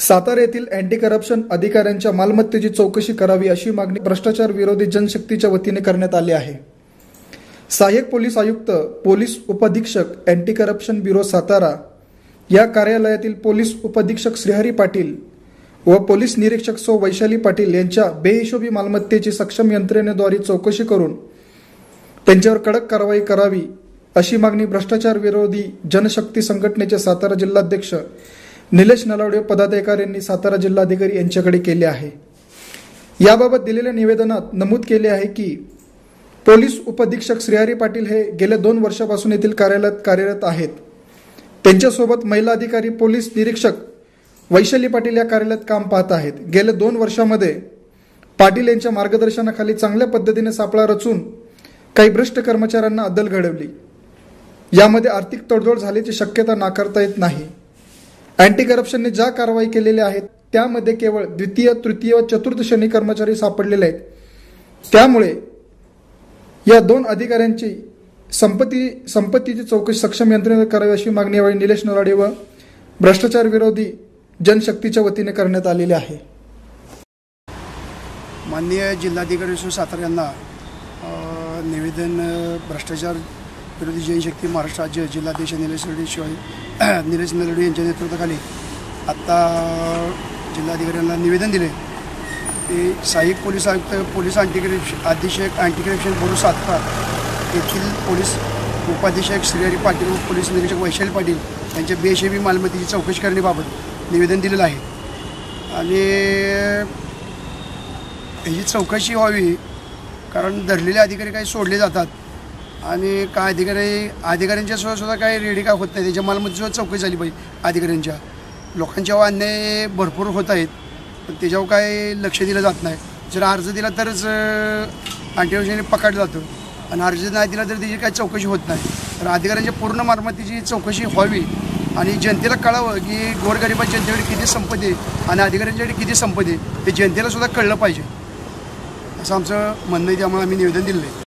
सातारा येथील anti corruption अधिकाऱ्यांच्या मालमत्तेची चौकशी करावी अशी मागणी भ्रष्टाचार विरोधी जनशक्तीच्या वतीने करण्यात आली आहे. सहाय्यक पोलीस आयुक्त पोलीस उपअधीक्षक अँटी करप्शन ब्युरो सातारा या कार्यालयातील पोलीस उपअधीक्षक श्रीहरी पाटील व पोलीस निरीक्षक सो वैशाली पाटील यांच्या बेहिशोबी मालमत्तेची सक्षम यंत्रणेद्वारे चौकशी करून त्यांच्यावर कडक कारवाई करावी अशी मागणी भ्रष्टाचार विरोधी जनशक्ती संघटनेचे सातारा जिल्हाध्यक्ष निलेश नलावडे पदाधिकाऱ्यांनी सातारा जिल्हाधिकारी यांच्याकडे केले आहे. याबाबत दिलेल्या निवेदनात नमूद केले आहे की पोलीस उपअधीक्षक श्रीहरी पाटील हे गेल्या दोन वर्षापासून येथील कार्यालयात कार्यरत आहेत. त्यांच्यासोबत महिला अधिकारी पोलीस निरीक्षक वैशाली पाटील या कार्यालयात काम पाहत आहेत. गेल्या दोन वर्षामध्ये पाटील यांच्या मार्गदर्शनाखाली चांगल्या पद्धतीने सापळा रचून काही भ्रष्ट कर्मचाऱ्यांना अदल घडवली. यामध्ये आर्थिक तडजोड झाल्याची शक्यता नाकारता येत नाही. अँटी करप्शनने ज्या कारवाई केलेल्या आहेत त्यामध्ये केवळ द्वितीय तृतीय व चतुर्थ श्रेणी कर्मचारी सापडलेले आहेत. त्यामुळे या दोन अधिकाऱ्यांची संपत्ती संपत्तीची चौकशी सक्षम यंत्रणेने करावी अशी मागणी यावेळी निलेश नराडे व भ्रष्टाचार विरोधी जनशक्तीच्या वतीने करण्यात आलेली आहे. माननीय जिल्हाधिकारी श्री सातारा यांना निवेदन भ्रष्टाचार विरोधी जनशक्ती महाराष्ट्र राज्य जिल्हाध्यक्ष निलेश रेड्डी शिवाय निलेश नलडे यांच्या नेतृत्वाखाली आत्ता जिल्हाधिकाऱ्यांना निवेदन दिले. की सहाय्यक पोलीस आयुक्त पोलीस अँटी करप्शन अधीक्षक अँटी करप्शन ब्युरो सातारा येथील पोलीस उपाधीक्षक श्रीहरी पाटील व पोलीस निरीक्षक वैशाली पाटील यांच्या बेशेबी मालमत्तेची चौकशी करण्याबाबत निवेदन दिलेलं आहे. आणि ह्याची चौकशी व्हावी कारण धरलेले अधिकारी काही सोडले जातात. आणि काय अधिकारी अधिकाऱ्यांच्या सुद्धा सुद्धा काही रेडी काय होत नाही. त्याच्या मालमत्तेची चौकशी झाली पाहिजे अधिकाऱ्यांच्या. लोकांच्या अन्याय भरपूर होत आहेत पण त्याच्यावर काय लक्ष दिलं जात नाही. जर अर्ज दिला तरच अँटीव्हिजनने पकडलं जातं. आणि अर्ज नाही दिला तर त्याची काही चौकशी होत नाही. तर अधिकाऱ्यांच्या पूर्ण मालमत्तेची चौकशी व्हावी आणि जनतेला कळावं की गोरगरिबात जनतेकडे किती संपत्ती आहे आणि अधिकाऱ्यांच्याकडे किती संपत्ती आहे ते जनतेला सुद्धा कळलं पाहिजे. असं आमचं म्हणणं आहे त्यामुळे आम्ही निवेदन दिलं आहे.